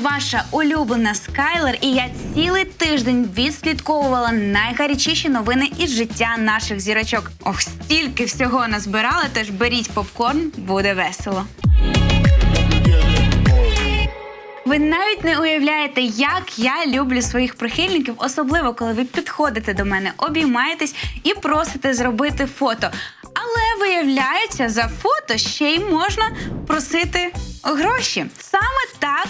ваша улюблена Скайлер, і я цілий тиждень відслідковувала найгарячіші новини із життя наших зірочок. Ох, стільки всього назбирали, тож беріть попкорн, буде весело. Ви навіть не уявляєте, як я люблю своїх прихильників, особливо коли ви підходите до мене, обіймаєтесь і просите зробити фото. Але виявляється, за фото ще й можна просити гроші. Саме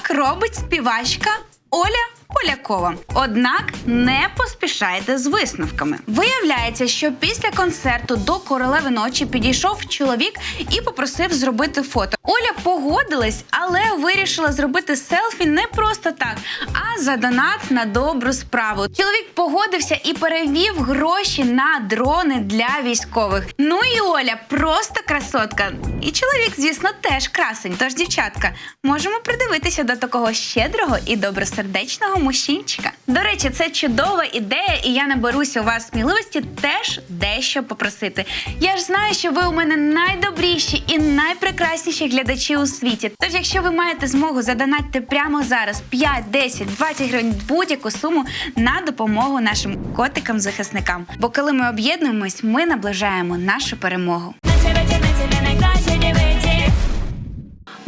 так робить співачка Оля Полякова. Однак не поспішайте з висновками. Виявляється, що після концерту до королеви ночі підійшов чоловік і попросив зробити фото. Оля погодилась, але вирішила зробити селфі не просто так, а за донат на добру справу. Чоловік погодився і перевів гроші на дрони для військових. Ну і Оля просто красотка. І чоловік, звісно, теж красень. Тож, дівчатка, можемо придивитися до такого щедрого і добросердечного мужчинчика. До речі, це чудова ідея, і я наберуся у вас сміливості теж дещо попросити. Я ж знаю, що ви у мене найдобріші і найпрекрасніші глядачі у світі. Тож, якщо ви маєте змогу задонатити прямо зараз 5, 10, 20 гривень будь-яку суму на допомогу нашим котикам-захисникам. Бо коли ми об'єднуємось, ми наближаємо нашу перемогу.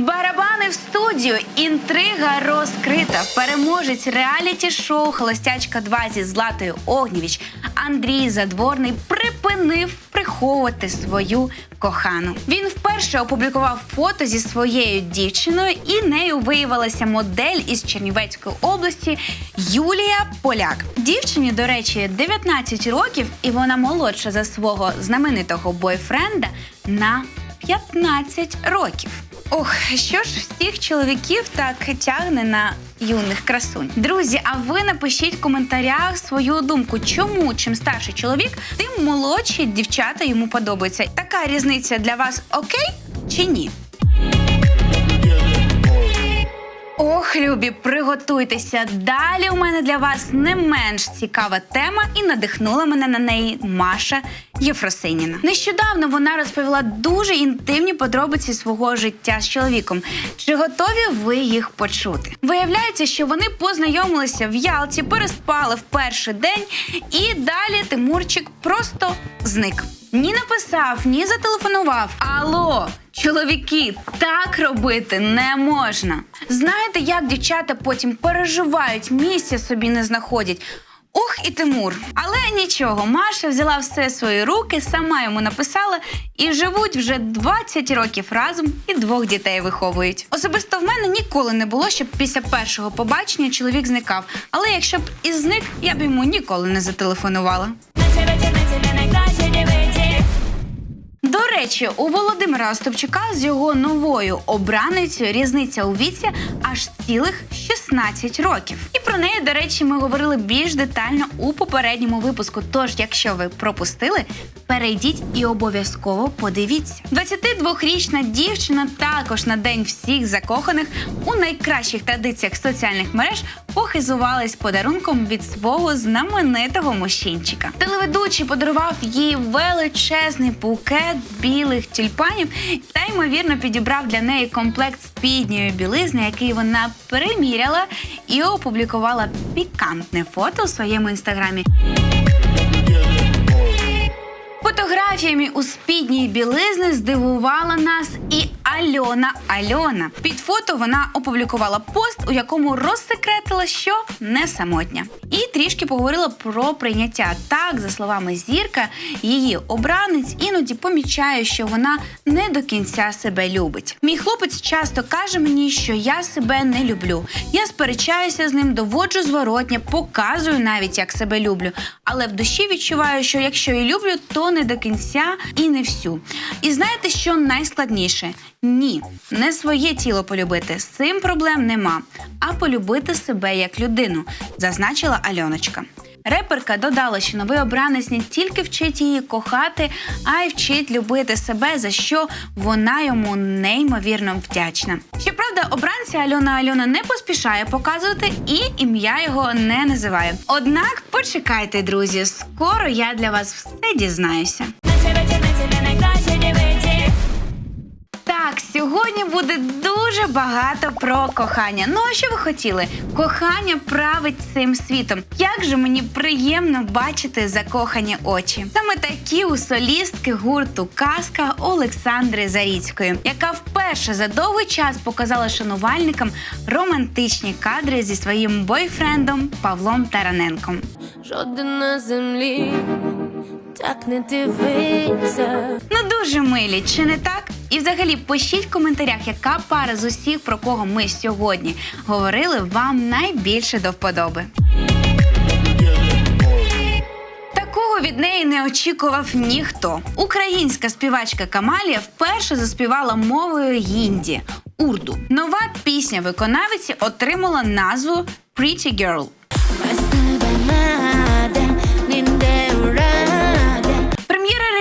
Барабани в студію. Інтрига розкрита. Переможець реаліті-шоу Холостячка 2 зі Златою Огнєвіч Андрій Задворний припинив приховувати свою кохану. Він вперше опублікував фото зі своєю дівчиною, і нею виявилася модель із Чернівецької області Юлія Поляк. Дівчині, до речі, 19 років, і вона молодша за свого знаменитого бойфренда на 15 років. Ох, що ж всіх чоловіків так тягне на юних красунь. Друзі, а ви напишіть в коментарях свою думку, чому чим старший чоловік, тим молодші дівчата йому подобаються. Така різниця для вас окей чи ні? Ох, любі, приготуйтеся. Далі у мене для вас не менш цікава тема, і надихнула мене на неї Маша Єфросиніна. Нещодавно вона розповіла дуже інтимні подробиці свого життя з чоловіком. Чи готові ви їх почути? Виявляється, що вони познайомилися в Ялті, переспали в перший день, і далі Тимурчик просто зник. Ні написав, ні зателефонував. Алло, чоловіки, так робити не можна. Знаєте, як дівчата потім переживають, місця собі не знаходять. Ух, і Тимур. Але нічого, Маша взяла все свої руки, сама йому написала і живуть вже 20 років разом і двох дітей виховують. Особисто в мене ніколи не було, щоб після першого побачення чоловік зникав. Але якщо б і зник, я б йому ніколи не зателефонувала. Речі, у Володимира Остапчука з його новою обраницею різниця у віці аж цілих 16 років. І про неї, до речі, ми говорили більш детально у попередньому випуску. Тож, якщо ви пропустили, перейдіть і обов'язково подивіться. 22-річна дівчина також на день всіх закоханих у найкращих традиціях соціальних мереж похизувалась подарунком від свого знаменитого мужчинчика. Телеведучий подарував їй величезний букет білих тюльпанів та ймовірно підібрав для неї комплект спідньої білизни, який вона переміряла і опублікувала пікантне фото у своєму інстаграмі. Фотографіями у спідній білизни здивувала нас і Альона Альона. Під фото вона опублікувала пост, у якому розсекретила, що не самотня. І трішки поговорила про прийняття. Так, за словами зірка, її обранець іноді помічає, що вона не до кінця себе любить. Мій хлопець часто каже мені, що я себе не люблю. Я сперечаюся з ним, доводжу зворотнє, показую навіть, як себе люблю. Але в душі відчуваю, що якщо і люблю, то не до кінця і не всю. І знаєте, що найскладніше? Ні, не своє тіло полюбити. З цим проблем нема. А полюбити себе як людину, зазначила Альоночка. Реперка додала, що новий обранець не тільки вчить її кохати, а й вчить любити себе, за що вона йому неймовірно вдячна. Щоправда, обранця Альона Альона не поспішає показувати і ім'я його не називає. Однак почекайте, друзі, скоро я для вас все дізнаюся. Сьогодні буде дуже багато про кохання. Ну а що ви хотіли? Кохання править цим світом. Як же мені приємно бачити закохані очі. Саме такі у солістки гурту Казка Олександри Заріцької, яка вперше за довгий час показала шанувальникам романтичні кадри зі своїм бойфрендом Павлом Тараненком. Жоден на землі так не дивиться. Ну дуже милі, чи не так? І взагалі пишіть в коментарях, яка пара з усіх, про кого ми сьогодні говорили, вам найбільше до вподоби. Від неї не очікував ніхто. Українська співачка Камалія вперше заспівала мовою гінді урду. Нова пісня виконавиці отримала назву Pretty Girl.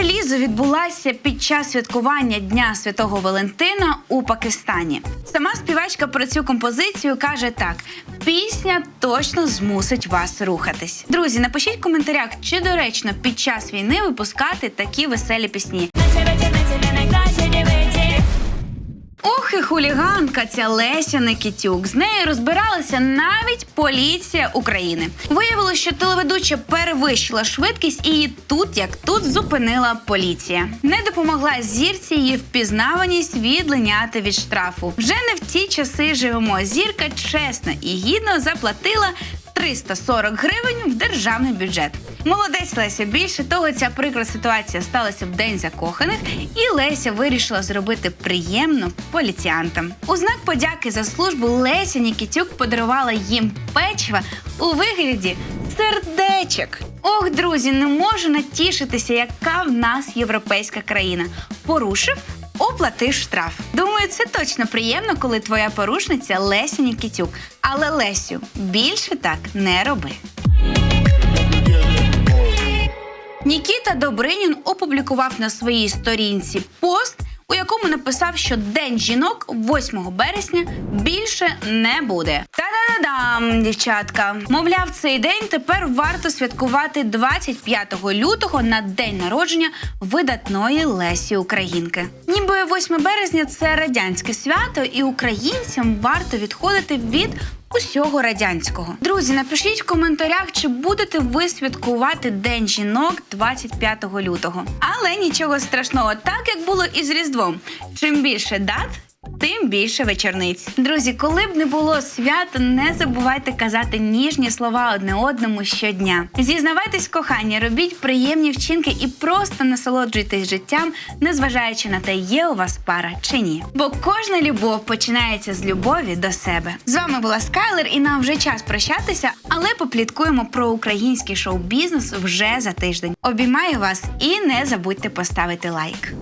Релізу відбулася під час святкування Дня Святого Валентина у Пакистані. Сама співачка про цю композицію каже так: пісня точно змусить вас рухатись. Друзі, напишіть в коментарях, чи доречно під час війни випускати такі веселі пісні. Ох і хуліганка ця Леся Никітюк. З нею розбиралася навіть поліція України. Виявилося, що телеведуча перевищила швидкість і її тут, як тут, зупинила поліція. Не допомогла зірці її впізнаваність відлиняти від штрафу. Вже не в ті часи живемо. Зірка чесно і гідно заплатила 340 гривень в державний бюджет. Молодець Леся. Більше того, ця прикра ситуація сталася в день закоханих, і Леся вирішила зробити приємно поліціянтам. У знак подяки за службу Леся Нікітюк подарувала їм печива у вигляді сердечок. Ох, друзі, не можу натішитися, яка в нас європейська країна. Порушив. Оплатив штраф. Думаю, це точно приємно, коли твоя порушниця Леся Нікітюк. Але Лесю, більше так не роби. Нікіта Добринін опублікував на своїй сторінці пост, у якому написав, що День жінок 8 березня більше не буде. Та-да-да-дам, дівчатка. Мовляв, цей день тепер варто святкувати 25 лютого на день народження видатної Лесі Українки. Ніби 8 березня це радянське свято, і українцям варто відходити від усього радянського. Друзі, напишіть в коментарях, чи будете ви святкувати День жінок 25 лютого. Але нічого страшного, так як було і з Різдвом. Чим більше дат. Тим більше вечорниць. Друзі, коли б не було свята, не забувайте казати ніжні слова одне одному щодня. Зізнавайтесь в коханні, робіть приємні вчинки і просто насолоджуйтесь життям, незважаючи на те, є у вас пара чи ні. Бо кожна любов починається з любові до себе. З вами була Скайлер, і нам вже час прощатися, але попліткуємо про український шоу-бізнес вже за тиждень. Обіймаю вас і не забудьте поставити лайк.